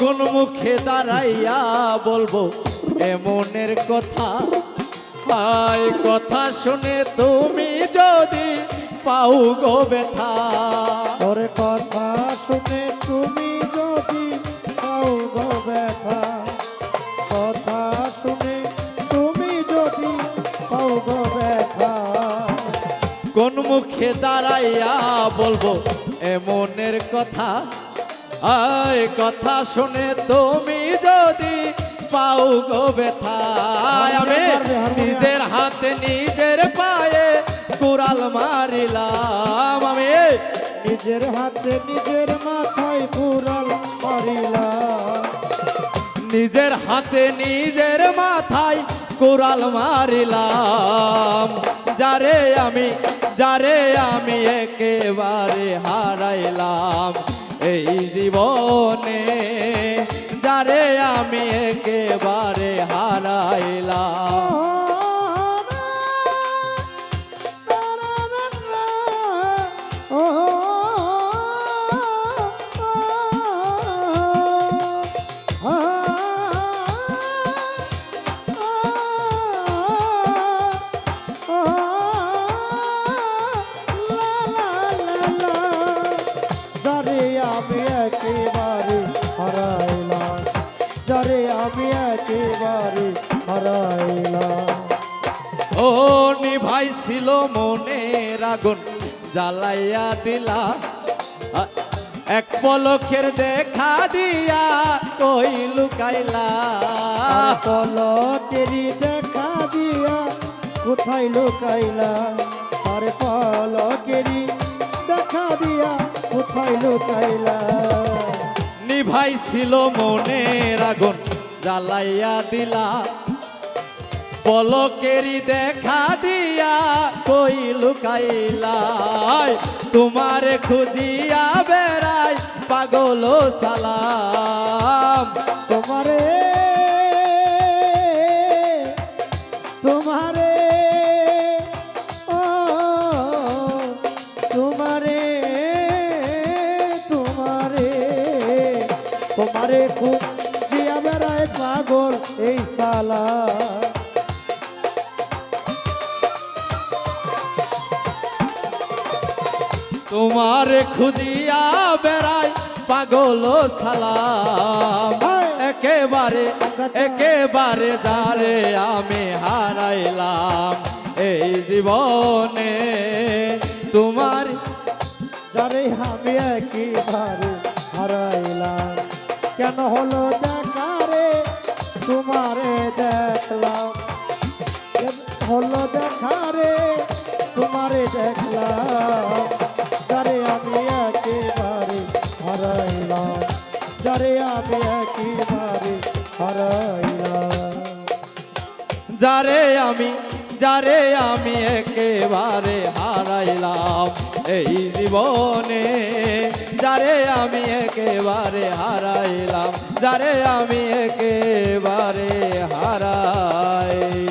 কোন মুখে দাঁড়াইয়া বলব এমনের কথা হাই কথা শুনে তুমি যদি পাও গো ব্যথা। ওরে কথা শুনে তুমি যদি পাও গো ব্যথা। কথা শুনে তুমি যদি পাও গো ব্যথা। কোন মুখে দাঁড়াইয়া বলব এমনের কথা? আয় কথা শুনে তুমি যদি গো ব্যথা আমি নিজের হাতে নিজের পায়ে কুড়াল মারিলাম আমি। নিজের হাতে নিজের মাথায় কুড়াল মারিলাম। নিজের হাতে নিজের মাথায় কোরাল মারিলাম। যারে আমি যারে আমি একেবারে হারাইলাম। এই জীবনে আমি একেবারে হারাইলাম। হারাইলাম ও নিভাই ছিল মনের আগুন জ্বালাইয়া দিলা। এক পলকের দেখা দিয়া কই লুকাইলা। পলকেরি দেখা দিয়া কোথায় লুকাইলা? আরে পলকেরি দেখা দিয়া কোথায় লুকাইলা? নিভাই ছিল মনের আগুন জ্বালাইয়া দিলা। পলকেরি দেখা দিয়া কই লুকাইলা তোমারে খুঁজিয়া বেড়াই পাগল সালাম। তোমারে তোমারে, ও, তোমারে তোমারে। তোমারে খুব জিয়া বেড়ায় পাগল এই সালা তোমারে খুঁজিয়া বেড়াই পাগল সালাম। একেবারে আচ্ছা, আচ্ছা। একেবারে যারে আমি হারাইলাম। এই জীবনে তোমার যারে আমি একেবারে হারাইলাম। কেন হলো দেখা রে? তোমারে দেখলাম। হলো দেখা রে? তোমারে দেখলাম। আমি একেবারে হারাইলাম। যারে আমি যারে আমি একেবারে হারাইলাম এই জীবনে, যারে আমি একেবারে হারাইলাম, যারে আমি একেবারে হারাই